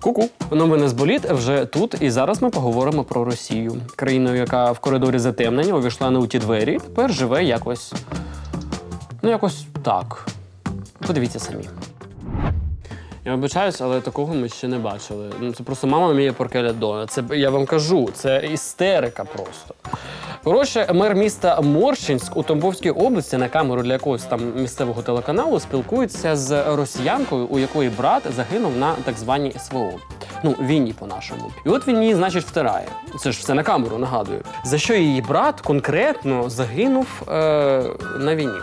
Ку-ку. Новини з боліт вже тут, і зараз ми поговоримо про Росію, країну, яка в коридорі затемнення увійшла не у ті двері, тепер живе якось. Ну, якось так. Подивіться самі. Я вибачаюсь, але такого ми ще не бачили. Ну, це просто мама мія поркеля дона. Це я вам кажу, це істерика просто. Коротше, мер міста Морщинськ у Тамбовській області на камеру для якогось там місцевого телеканалу спілкується з росіянкою, у якої брат загинув на так званій СВО. Ну, війні по-нашому. І от він її, значить, втирає. Це ж все на камеру, нагадую. За що її брат конкретно загинув е- на війні.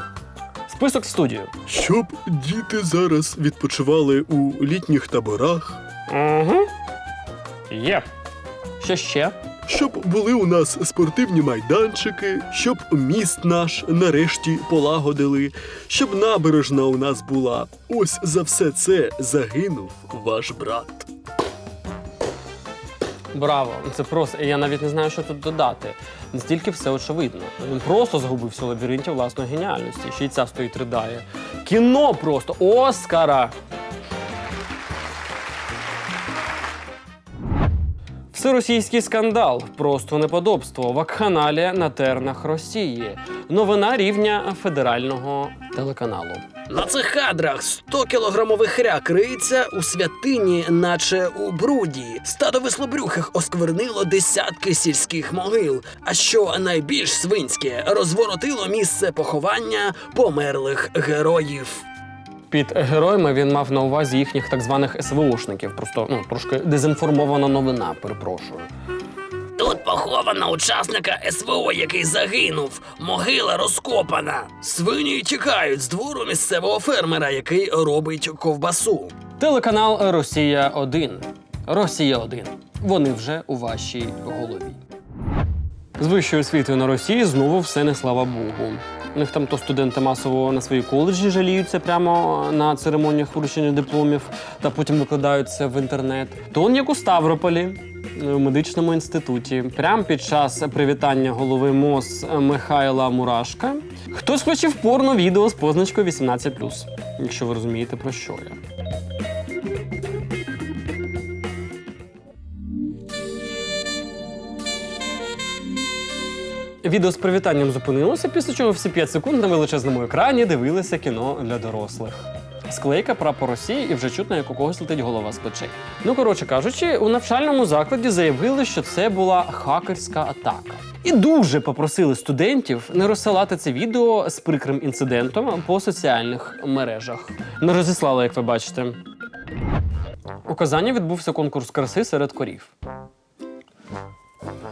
Список в студію. Щоб діти зараз відпочивали у літніх таборах, Угу. Є. Що ще? Щоб були у нас спортивні майданчики, щоб міст наш нарешті полагодили, щоб набережна у нас була. Ось за все це загинув ваш брат. Браво! Це просто. Я навіть не знаю, що тут додати. Настільки все очевидно. Він просто загубився у лабіринті власної геніальності. Ще й ця стоїть ридає. Кіно просто Оскара! Всеросійський скандал, просто неподобство, вакханалія на тернах Росії. Новина рівня федерального телеканалу. На цих кадрах 100 кілограмових хряк риється у святині, наче у бруді. Стадо вислобрюхих осквернило десятки сільських могил. А що найбільш свинське розворотило місце поховання померлих героїв. Під героями він мав на увазі їхніх так званих СВОшників. Просто ну трошки дезінформована новина, перепрошую. Тут поховано учасника СВО, який загинув. Могила розкопана. Свині тікають з двору місцевого фермера, який робить ковбасу. Телеканал Росія 1 Росія 1 Вони вже у вашій голові. З вищою освітою на Росії знову все не слава Богу. У них там то студенти масово на свої коледжі жаліються прямо на церемоніях вручення дипломів та потім викладаються в інтернет. То он як у Ставрополі. в медичному інституті, прямо під час привітання голови МОЗ Михайла Мурашка, хтось включив порно відео з позначкою 18+, якщо ви розумієте про що я. Відео з привітанням зупинилося, після чого всі 5 секунд на величезному екрані дивилися кіно для дорослих. Склейка прапор Росії і вже чутно, як у когось летить голова з плечей. Ну, коротше кажучи, у навчальному закладі заявили, що це була хакерська атака. І дуже попросили студентів не розсилати це відео з прикрим інцидентом по соціальних мережах. Не розіслали, як ви бачите. У Казані відбувся конкурс краси серед корів.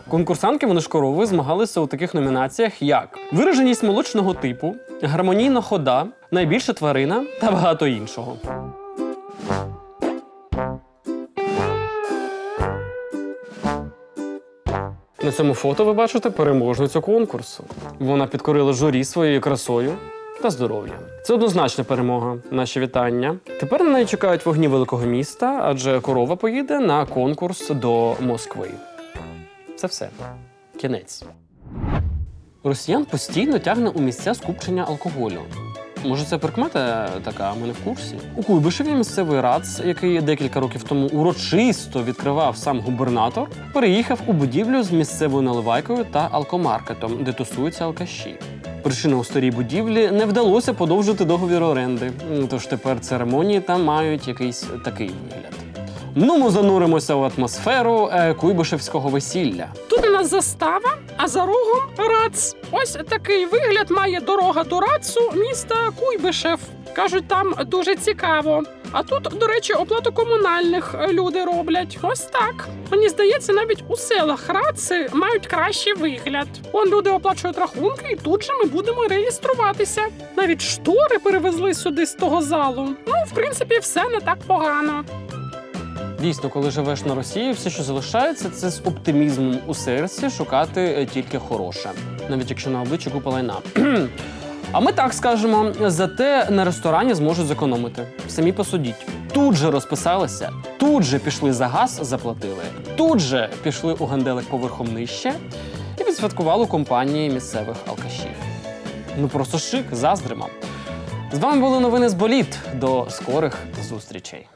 Конкурсантки корови змагалися у таких номінаціях, як вираженість молочного типу, гармонійна хода, найбільша тварина та багато іншого. На цьому фото ви бачите переможницю конкурсу. Вона підкорила журі своєю красою та здоров'ям. Це однозначна перемога. Наші вітання. Тепер на неї чекають вогні великого міста, адже корова поїде на конкурс до Москви. Це все. Кінець. Росіян постійно тягне у місця скупчення алкоголю. Може, це прикмета така, ми не в курсі. У Куйбишеві місцевий рац, який декілька років тому урочисто відкривав сам губернатор, переїхав у будівлю з місцевою наливайкою та алкомаркетом, де тусуються алкаші. Причина у старій будівлі не вдалося подовжити договір оренди. Тож тепер церемонії там мають якийсь такий вигляд. Ну, ми зануримося в атмосферу е, куйбишевського весілля. Тут у нас застава, а за рогом рац. Ось такий вигляд має дорога до рацу міста Куйбишев. Кажуть, там дуже цікаво. А тут, до речі, оплату комунальних е, люди роблять. Ось так. Мені здається, навіть у селах раци мають кращий вигляд. Он люди оплачують рахунки, і тут же ми будемо реєструватися. Навіть штори перевезли сюди з того залу. Ну, в принципі, все не так погано. Дійсно, коли живеш на Росії, все, що залишається, це з оптимізмом у серці шукати е, тільки хороше, навіть якщо на обличчі купа лайна. А ми так скажемо, зате на ресторані зможуть зекономити. Самі посудіть. Тут же розписалися, тут же пішли за газ, заплатили, тут же пішли у ганделик поверхом нижче і відсвяткували компанії місцевих алкашів. Ну просто шик, заздримо. З вами були новини з боліт. До скорих зустрічей.